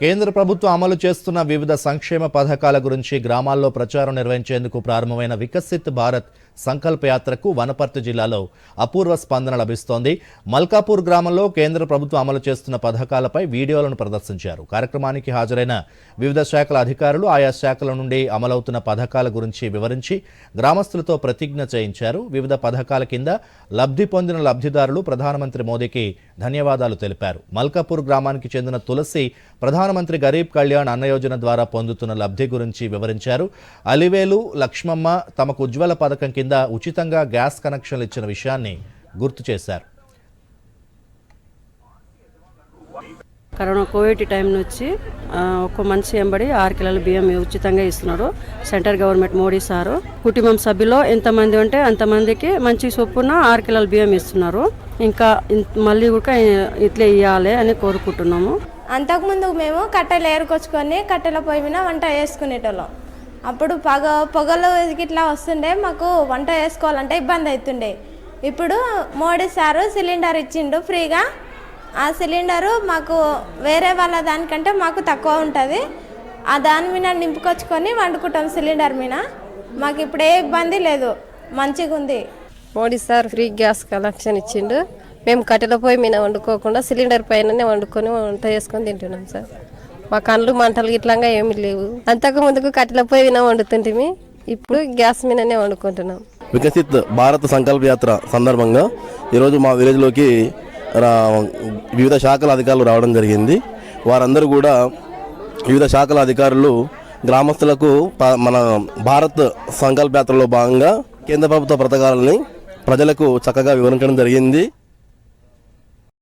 కేంద్ర ప్రభుత్వం అమలు చేస్తున్న వివిధ సంక్షేమ పథకాల గురించి గ్రామాల్లో ప్రచారం నిర్వహించేందుకు ప్రారంభమైన వికసిత్ భారత్ సంకల్ప యాత్రకు వనపర్తి జిల్లాలో అపూర్వ స్పందన లభిస్తోంది. మల్కాపూర్ గ్రామంలో కేంద్ర ప్రభుత్వం అమలు చేస్తున్న పథకాలపై వీడియోలను ప్రదర్శించారు. కార్యక్రమానికి హాజరైన వివిధ శాఖల అధికారులు ఆయా శాఖల నుండి అమలవుతున్న పథకాల గురించి వివరించి గ్రామస్తులతో ప్రతిజ్ఞ చేయించారు. వివిధ పథకాల కింద లబ్ధి పొందిన లబ్ధిదారులు ప్రధానమంత్రి మోదీకి ధన్యవాదాలు తెలిపారు. మల్కాపూర్ గ్రామానికి చెందిన తులసి ప్రధానమంత్రి గరీబ్ కళ్యాణ్ అన్న యోజన ద్వారా పొందుతున్న లబ్ధి గురించి వివరించారు. అలివేలు లక్ష్మమ్మ తమకు ఉజ్వల పథకం కింద ఉచితంగా గ్యాస్ కనెక్షన్లు ఇచ్చిన విషయాన్ని గుర్తు చేశారు. కరోనా కోవిడ్ టైం నుంచి ఒక ఒక్క మనిషి ఎంబడి ఆరు కిలోల బియ్యం ఉచితంగా ఇస్తున్నారు. Centre government Modi sir. కుటుంబం సభ్యులో ఎంతమంది ఉంటే అంతమందికి మంచి చొప్పున ఆరు కిలోల బియ్యం ఇస్తున్నారు. ఇంకా మళ్ళీ కూడా ఇట్లే ఇవ్వాలి అని కోరుకుంటున్నాము. అంతకుముందు మేము కట్టెలు ఏరుకొచ్చుకొని కట్టెల పొయ్యి మీద వంట చేసుకునేటోళ్ళం. అప్పుడు పగ పొగలు ఇట్లా వస్తుండే మాకు వంట చేసుకోవాలంటే ఇబ్బంది అవుతుండే ఇప్పుడు మోడీ సారు సిలిండర్ ఇచ్చిండు ఫ్రీగా. ఆ సిలిండరు మాకు వేరే వాళ్ళ దానికంటే మాకు తక్కువ ఉంటుంది. ఆ దాని మీద నింపుకొచ్చుకొని వండుకుంటాం సిలిండర్ మీద. మాకు ఇప్పుడు ఏ ఇబ్బంది లేదు. మంచిగా ఉంది Modi sir free gas collection ఇచ్చిండు. మేము కట్టెల పొయ్యి మీద వండుకోకుండా సిలిండర్ పైననే వండుకొని వంట చేసుకొని తింటున్నాం సార్. మా కళ్ళు మంటలు ఇట్లాగా ఏమి లేవు. అంతకు ముందుకు కట్టెల పొయ్యి మీద వండుతుంటిమి ఇప్పుడు గ్యాస్ మీదనే వండుకుంటున్నాం. వికసిత్ భారత సంకల్ప యాత్ర సందర్భంగా ఈరోజు మా విలేజ్లోకి రా- వివిధ శాఖల అధికారులు రావడం జరిగింది. వారందరూ కూడా వివిధ శాఖల అధికారులు గ్రామస్తులకు మన భారత్ సంకల్ప యాత్రలో భాగంగా కేంద్ర ప్రభుత్వ పథకాలని ప్రజలకు చక్కగా వివరించడం జరిగింది.